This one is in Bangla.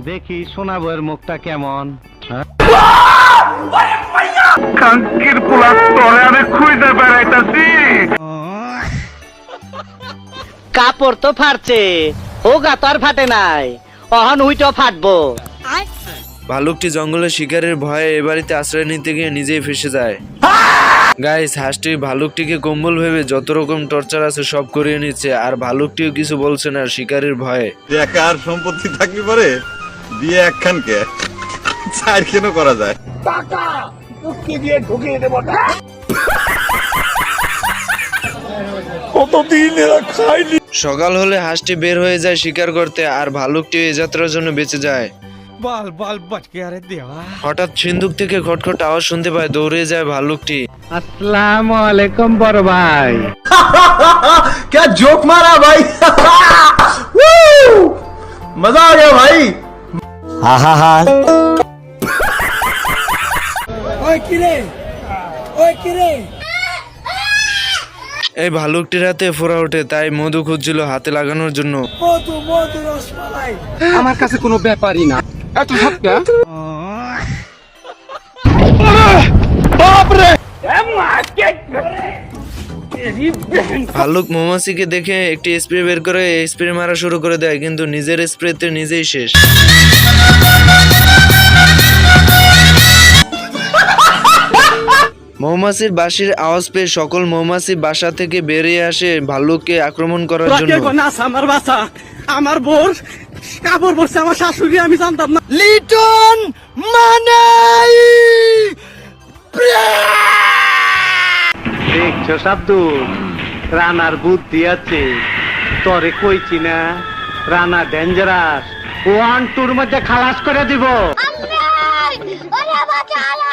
দেখি সোনা বউয়ের মুখটা কেমন। হ্যাঁ? কাঙ্কির পোলা তরে আমি খুঁজে বেড়াইতাছি। কাপড় তো ফাটছে ও গা তো আর ফাটে নাই অহন উইটো ফাটবো। ভালুকটি জঙ্গলে শিকারের ভয়ে এ বাড়িতে আশ্রয় নিতে গিয়ে নিজেই ফেসে যায়। গাইস হাঁসটি ভালুকটিকে কম্বল ভেবে যত রকম টর্চার আছে সব করিয়ে নিচ্ছে আর ভালুকটিও কিছু বলছে না শিকারের ভয়ে। একার সম্পত্তি থাকলে পরে? বিয়ে একখানকে চার কেন করা যায় সকাল হলে হাঁসটি বের হয়ে যায় শিকার করতে আর ভালুকটি এ যাত্রার জন্য বেঁচে যায় बाल बाल बच गया रे देवा হঠাৎ সিন্ধুক থেকে খটখট আওয়াজ শুনতে পায় দৌড়ে যায় ভালুকটি আসসালামু আলাইকুম বড় ভাই क्या जोक मारा भाई मजा आ गया এই ভালুকটির হাতে ফোরা ওঠে তাই মধু খুঁজছিল হাতে লাগানোর জন্য। আমার কাছে কোনো ব্যাপারই না। এত সত্যি ভালুক মৌমাছিকে দেখে একটি স্প্রে বের করে স্প্রে মারা শুরু করে দেয় কিন্তু নিজের স্প্রেতে নিজেই শেষ। মৌমাছির বাঁশির আওয়াজ পেয়ে সকল মৌমাছি বাসা থেকে বেরিয়ে আসে ভাল্লুককে আক্রমণ করার জন্য। আমার বাসা? আমার বোর কাপড় পরছে আমার শাশুড়ি আমি জানতাম না। লিটন দেখছ আব্দুল রানার বুদ্ধি আছে। তরে কইছি না, রানা ডেঞ্জারাস ওয়ান টুর মধ্যে খালাস করে দিব। ওরে বাঁচালা